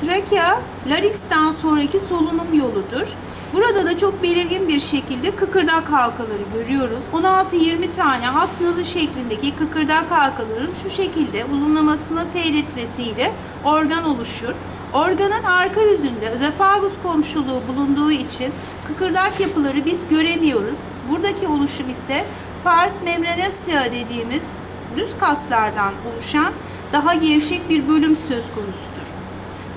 trakea larynx'ten sonraki solunum yoludur. Burada da çok belirgin bir şekilde kıkırdak halkaları görüyoruz. 16-20 tane atnalı şeklindeki kıkırdak halkaların şu şekilde uzunlamasına seyretmesiyle organ oluşur. Organın arka yüzünde özefagus komşuluğu bulunduğu için kıkırdak yapıları biz göremiyoruz. Buradaki oluşum ise pars membranaceae dediğimiz düz kaslardan oluşan daha gevşek bir bölüm söz konusudur.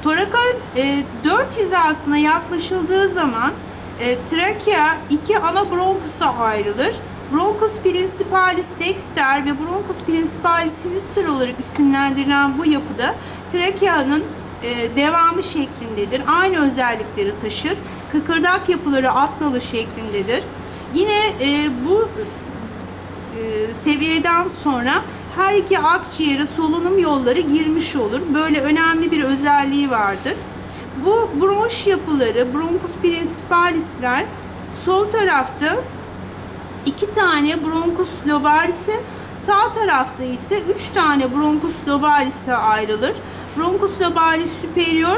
Torakal e, 4 hizasına yaklaşıldığı zaman e, trakea iki ana bronkusa ayrılır. Bronchus principalis dexter ve Bronchus principalis sinister olarak isimlendirilen bu yapıda trakeanın e, devamı şeklindedir. Aynı özellikleri taşır. Kıkırdak yapıları atnalı şeklindedir. Yine e, bu e, seviyeden sonra her iki akciğere solunum yolları girmiş olur. Böyle önemli bir özelliği vardır. Bu bronş yapıları, bronchus principalisler sol tarafta iki tane bronchus lobaris'e, sağ tarafta ise üç tane bronchus lobaris'e ayrılır. Bronchus lobaris superior,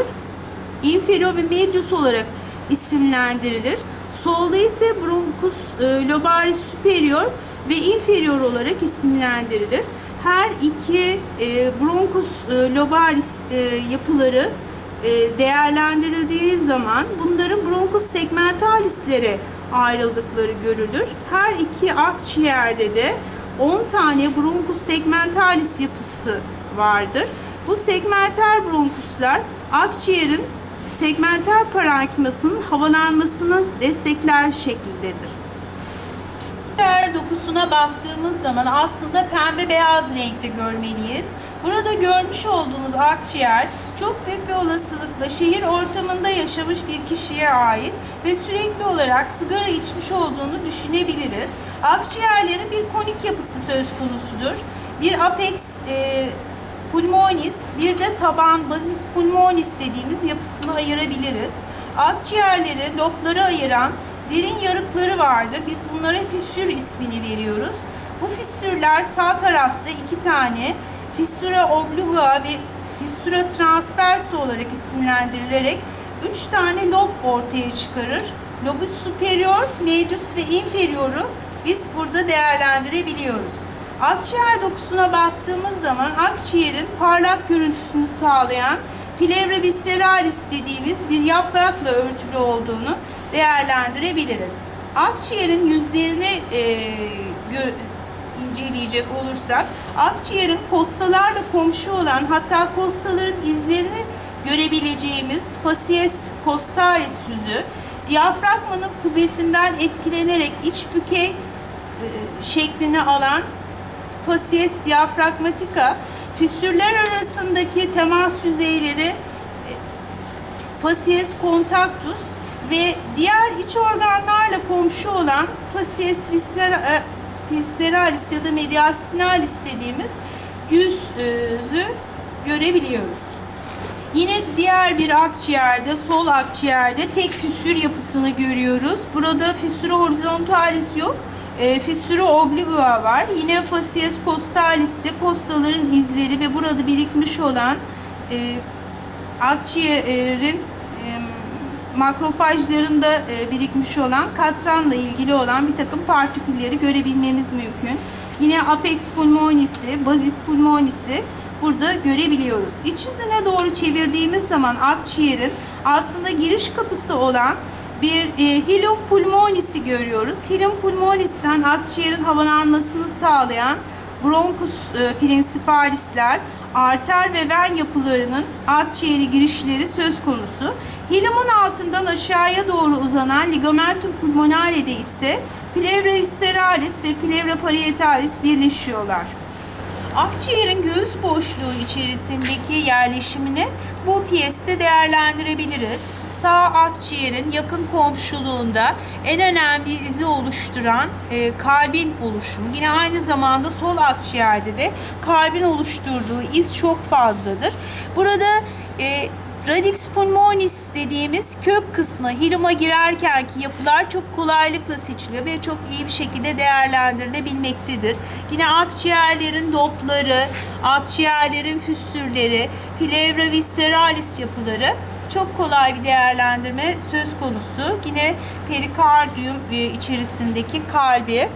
inferior ve medius olarak isimlendirilir. Solda ise bronchus e, lobaris superior ve inferior olarak isimlendirilir. Her iki e, bronchus e, lobaris e, yapıları e, değerlendirildiği zaman bunların bronchus segmentalislere ayrıldıkları görülür. Her iki akciğerde de 10 tane bronchus segmentalis yapısı vardır. Bu segmenter bronkuslar akciğerin segmenter parenkimasının havalanmasını destekler şekildedir. Akciğer dokusuna baktığımız zaman aslında pembe beyaz renkte görmeliyiz. Burada görmüş olduğumuz akciğer çok büyük bir olasılıkla şehir ortamında yaşamış bir kişiye ait ve sürekli olarak sigara içmiş olduğunu düşünebiliriz. Akciğerlerin bir konik yapısı söz konusudur. Bir apex e, pulmonis, bir de taban bazis pulmonis dediğimiz yapısını ayırabiliriz. Akciğerleri lobları ayıran derin yarıkları vardır. Biz bunlara fissür ismini veriyoruz. Bu fissürler sağ tarafta iki tane fissura obliqua ve fissura transverse olarak isimlendirilerek üç tane lob ortaya çıkarır. Lobus superior, medius ve inferioru biz burada değerlendirebiliyoruz. Akciğer dokusuna baktığımız zaman akciğerin parlak görüntüsünü sağlayan plevra visceralis dediğimiz bir yaprakla örtülü olduğunu değerlendirebiliriz. Akciğerin yüzlerini e, inceleyecek olursak akciğerin kostalarla komşu olan hatta kostaların izlerini görebileceğimiz facies costalis yüzü diyafragmanın kubbesinden etkilenerek iç bükey e, şeklini alan facies diafragmatica fissürler arasındaki temas yüzeyleri e, facies contactus ve diğer iç organlarla komşu olan viscera- e, visceralis ya da mediastinalis dediğimiz yüzü görebiliyoruz. Yine diğer bir akciğerde, sol akciğerde tek fissür yapısını görüyoruz. Burada fissura horizontalis yok. E, fissura obliqua var. Yine facies costalis'te kostaların izleri ve burada birikmiş olan e, akciğerin makrofajlarında e, birikmiş olan katranla ilgili olan bir takım partikülleri görebilmemiz mümkün. Yine apex pulmonis'i, bazis pulmonis'i burada görebiliyoruz. İç yüzüne doğru çevirdiğimiz zaman akciğerin aslında giriş kapısı olan bir e, hilum pulmonis'i görüyoruz. Hilum pulmonis'ten akciğerin havalanmasını sağlayan bronkus e, principalisler, arter ve ven yapılarının akciğeri girişleri söz konusu. Hilumun altından aşağıya doğru uzanan ligamentum pulmonale'de ise plevra visceralis ve plevra parietalis birleşiyorlar. Akciğerin göğüs boşluğu içerisindeki yerleşimini bu piyeste değerlendirebiliriz. Sağ akciğerin yakın komşuluğunda en önemli izi oluşturan e, kalbin oluşumu. Yine aynı zamanda sol akciğerde de kalbin oluşturduğu iz çok fazladır. Burada e, Radix pulmonis dediğimiz kök kısmı hiluma girerkenki yapılar çok kolaylıkla seçiliyor ve çok iyi bir şekilde değerlendirilebilmektedir. Yine akciğerlerin dopları, akciğerlerin füstürleri, plevra visceralis yapıları çok kolay bir değerlendirme söz konusu. Yine perikardiyum e, içerisindeki kalbi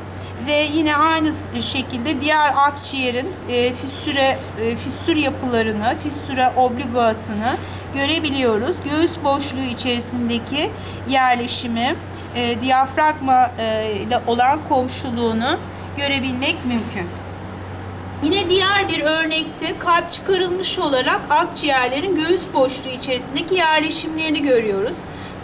ve yine aynı şekilde diğer akciğerin e, fissüre e, fissür yapılarını, fissüre obliguasını görebiliyoruz. Göğüs boşluğu içerisindeki yerleşimi, e, diyafragma e, ile olan komşuluğunu görebilmek mümkün. Yine diğer bir örnekte kalp çıkarılmış olarak akciğerlerin göğüs boşluğu içerisindeki yerleşimlerini görüyoruz.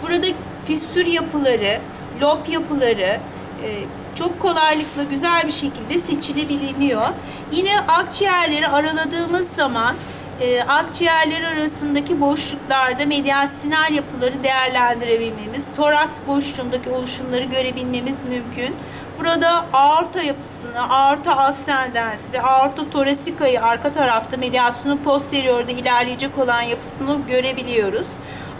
Burada fistür yapıları, lob yapıları e, çok kolaylıkla güzel bir şekilde seçilebiliyor. Yine akciğerleri araladığımız zaman e, akciğerler arasındaki boşluklarda mediastinal yapıları değerlendirebilmemiz, toraks boşluğundaki oluşumları görebilmemiz mümkün. Burada aorta yapısını, aorta ascendens ve aorta thorasikayı arka tarafta mediasyonu posteriorda ilerleyecek olan yapısını görebiliyoruz.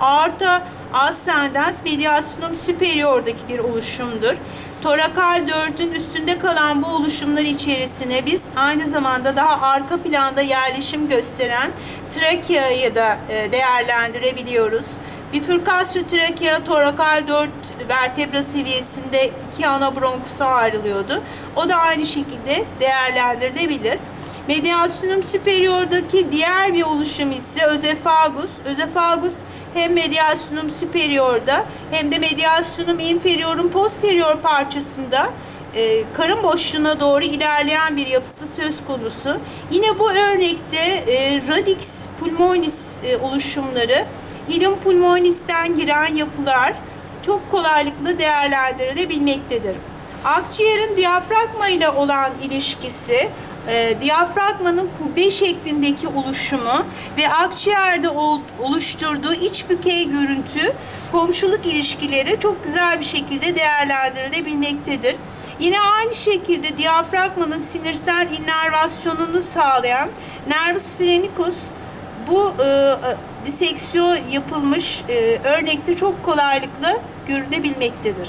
Aorta ascendens mediasyonum superiordaki bir oluşumdur. Torakal dörtün üstünde kalan bu oluşumlar içerisine biz aynı zamanda daha arka planda yerleşim gösteren trakeayı da e, değerlendirebiliyoruz. Bifurkasyo trakea torakal 4 vertebra seviyesinde iki ana bronkusa ayrılıyordu. O da aynı şekilde değerlendirilebilir. Mediasyonum superiordaki diğer bir oluşum ise özefagus. Özefagus hem mediasyonum superiorda hem de mediasyonum inferiorun posterior parçasında e, karın boşluğuna doğru ilerleyen bir yapısı söz konusu. Yine bu örnekte e, radix pulmonis e, oluşumları Helium pulmonis'ten giren yapılar çok kolaylıkla değerlendirilebilmektedir. Akciğerin diyafragma ile olan ilişkisi, e, diyafragmanın kubbe şeklindeki oluşumu ve akciğerde ol, oluşturduğu iç bükey görüntü komşuluk ilişkileri çok güzel bir şekilde değerlendirilebilmektedir. Yine aynı şekilde diyafragmanın sinirsel innervasyonunu sağlayan nervus phrenicus bu e, diseksiyon yapılmış e, örnekte çok kolaylıkla görülebilmektedir.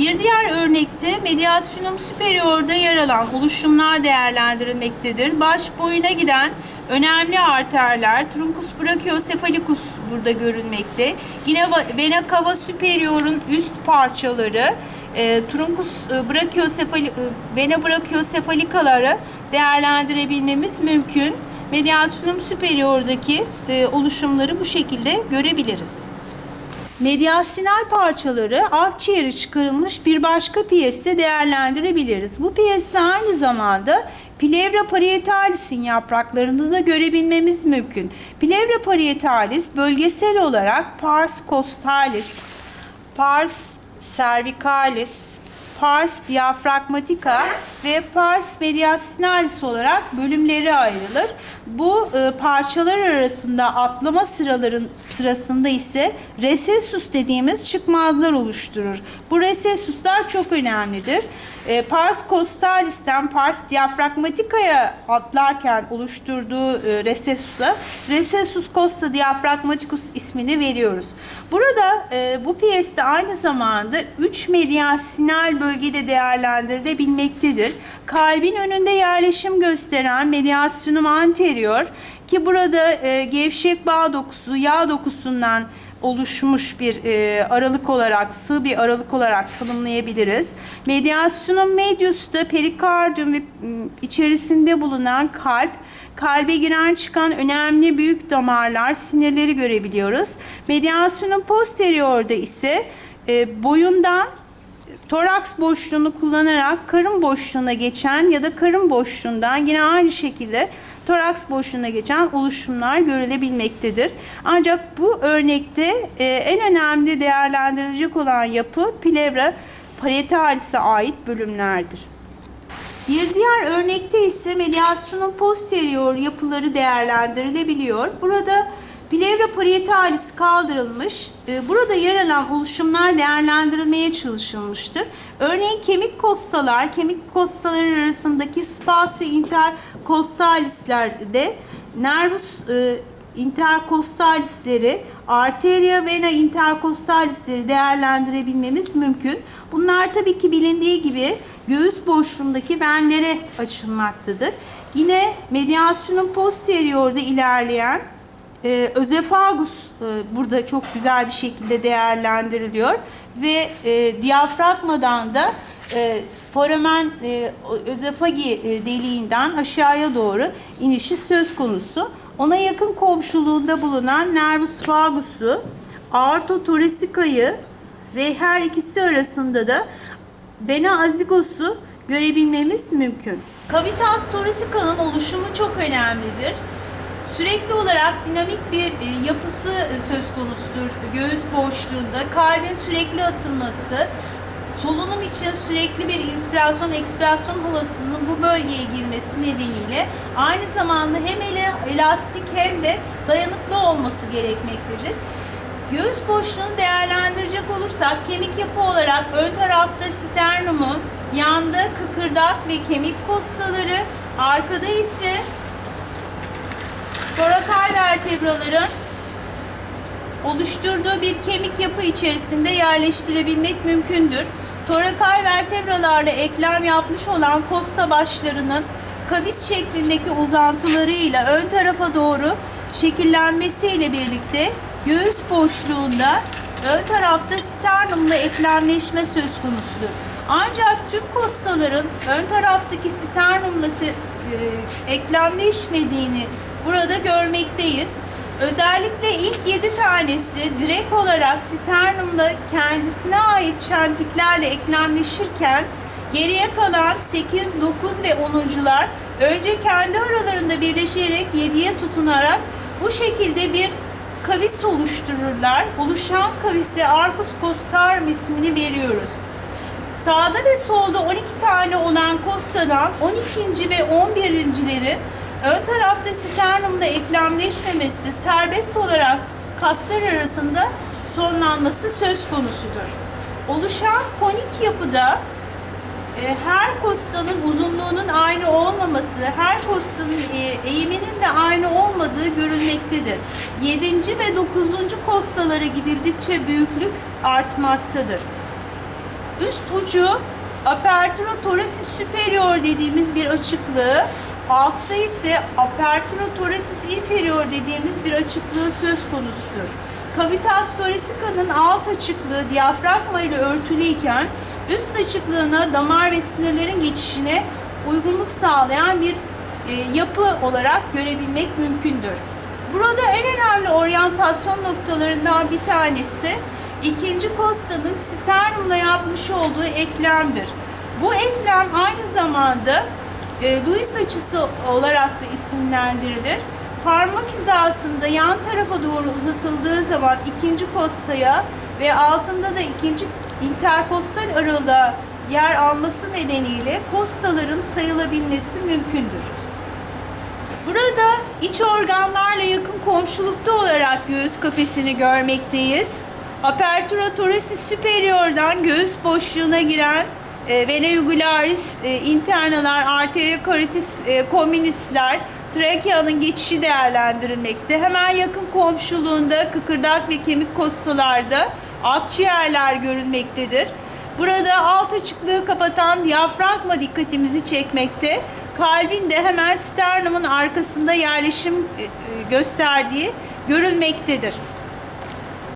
Bir diğer örnekte mediasyonum superiorda yer alan oluşumlar değerlendirilmektedir. Baş boyuna giden önemli arterler, truncus brachiocephalicus burada görülmekte. Yine vena cava superior'un üst parçaları, e, truncus e, brachiocephali, e, vena brachiocephalicaları değerlendirebilmemiz mümkün. Mediasyonum superiordaki e, oluşumları bu şekilde görebiliriz. Mediastinal parçaları akciğeri çıkarılmış bir başka piyeste değerlendirebiliriz. Bu piyeste aynı zamanda Plevra parietalis'in yapraklarını da görebilmemiz mümkün. Plevra parietalis bölgesel olarak pars costalis, pars cervicalis, pars diafragmatica ve pars mediastinalis olarak bölümleri ayrılır. Bu e, parçalar arasında atlama sıraların sırasında ise recessus dediğimiz çıkmazlar oluşturur. Bu recessuslar çok önemlidir. E, pars costalis'ten pars diafragmatica'ya atlarken oluşturduğu e, recessus'a recessus costa diafragmaticus ismini veriyoruz. Burada e, bu piyeste aynı zamanda 3 mediastinal bölgede değerlendirilebilmektedir. Kalbin önünde yerleşim gösteren mediasyonum anterior ki burada e, gevşek bağ dokusu, yağ dokusundan oluşmuş bir e, aralık olarak, sığ bir aralık olarak tanımlayabiliriz. Mediasyonum medius da perikardiyum ve içerisinde bulunan kalp, kalbe giren çıkan önemli büyük damarlar, sinirleri görebiliyoruz. Mediasyonum posteriorda ise e, boyundan toraks boşluğunu kullanarak karın boşluğuna geçen ya da karın boşluğundan yine aynı şekilde toraks boşluğuna geçen oluşumlar görülebilmektedir. Ancak bu örnekte e, en önemli değerlendirilecek olan yapı plevra parietalis'e ait bölümlerdir. Bir diğer örnekte ise medyasyonun posterior yapıları değerlendirilebiliyor. Burada Plevra parietalis kaldırılmış. Ee, burada yer alan oluşumlar değerlendirilmeye çalışılmıştır. Örneğin kemik kostalar, kemik kostalar arasındaki spasi intercostalislerde nervus e, interkostalisleri, arteria vena interkostalisleri değerlendirebilmemiz mümkün. Bunlar tabii ki bilindiği gibi göğüs boşluğundaki venlere açılmaktadır. Yine mediastinum posterior'da ilerleyen e, özefagus e, burada çok güzel bir şekilde değerlendiriliyor ve e, diyafragmadan da e, foramen e, özefagi e, deliğinden aşağıya doğru inişi söz konusu. Ona yakın komşuluğunda bulunan nervus vagus'u, aorta thoracica'yı ve her ikisi arasında da vena azigos'u görebilmemiz mümkün. Cavitas thoracica'nın oluşumu çok önemlidir. Sürekli olarak dinamik bir e, yapısı e, söz konusudur. Göğüs boşluğunda kalbin sürekli atılması, solunum için sürekli bir inspirasyon ekspirasyon havasının bu bölgeye girmesi nedeniyle aynı zamanda hem ele, elastik hem de dayanıklı olması gerekmektedir. Göğüs boşluğunu değerlendirecek olursak kemik yapı olarak ön tarafta sternumu, yanda kıkırdak ve kemik kostaları, arkada ise torakal vertebraların oluşturduğu bir kemik yapı içerisinde yerleştirebilmek mümkündür. Torakal vertebralarla eklem yapmış olan kosta başlarının kavis şeklindeki uzantılarıyla ön tarafa doğru şekillenmesiyle birlikte göğüs boşluğunda ön tarafta sternumla eklemleşme söz konusudur. Ancak tüm kostaların ön taraftaki sternumla e, eklemleşmediğini burada görmekteyiz. Özellikle ilk 7 tanesi direkt olarak sternumla kendisine ait çentiklerle eklemleşirken geriye kalan 8, 9 ve 10'uncular önce kendi aralarında birleşerek 7'ye tutunarak bu şekilde bir kavis oluştururlar. Oluşan kavise arcus costarum ismini veriyoruz. Sağda ve solda 12 tane olan kostadan 12. ve 11.lerin ön tarafta sternumla eklemleşmemesi serbest olarak kaslar arasında sonlanması söz konusudur. Oluşan konik yapıda e, her kostanın uzunluğunun aynı olmaması, her kostanın e, eğiminin de aynı olmadığı görülmektedir. 7. ve 9. kostalara gidildikçe büyüklük artmaktadır. Üst ucu apertura thoracis superior dediğimiz bir açıklığı, altta ise apertura thoracis inferior dediğimiz bir açıklığı söz konusudur. Cavitas thoracica'nın alt açıklığı diyafragma ile örtülüyken üst açıklığına damar ve sinirlerin geçişine uygunluk sağlayan bir e, yapı olarak görebilmek mümkündür. Burada en önemli oryantasyon noktalarından bir tanesi ikinci kostanın sternumla yapmış olduğu eklemdir. Bu eklem aynı zamanda e, Lewis açısı olarak da isimlendirilir. Parmak hizasında yan tarafa doğru uzatıldığı zaman ikinci kostaya ve altında da ikinci interkostal aralığa yer alması nedeniyle kostaların sayılabilmesi mümkündür. Burada iç organlarla yakın komşulukta olarak göğüs kafesini görmekteyiz. Apertura thoracis superior'dan göğüs boşluğuna giren e, vena jugularis, e, internalar, arteria carotis e, communisler, trakeanın geçişi değerlendirilmekte. Hemen yakın komşuluğunda kıkırdak ve kemik kostalarda akciğerler görülmektedir. Burada alt açıklığı kapatan diyafragma dikkatimizi çekmekte. Kalbin de hemen sternumun arkasında yerleşim e, e, gösterdiği görülmektedir.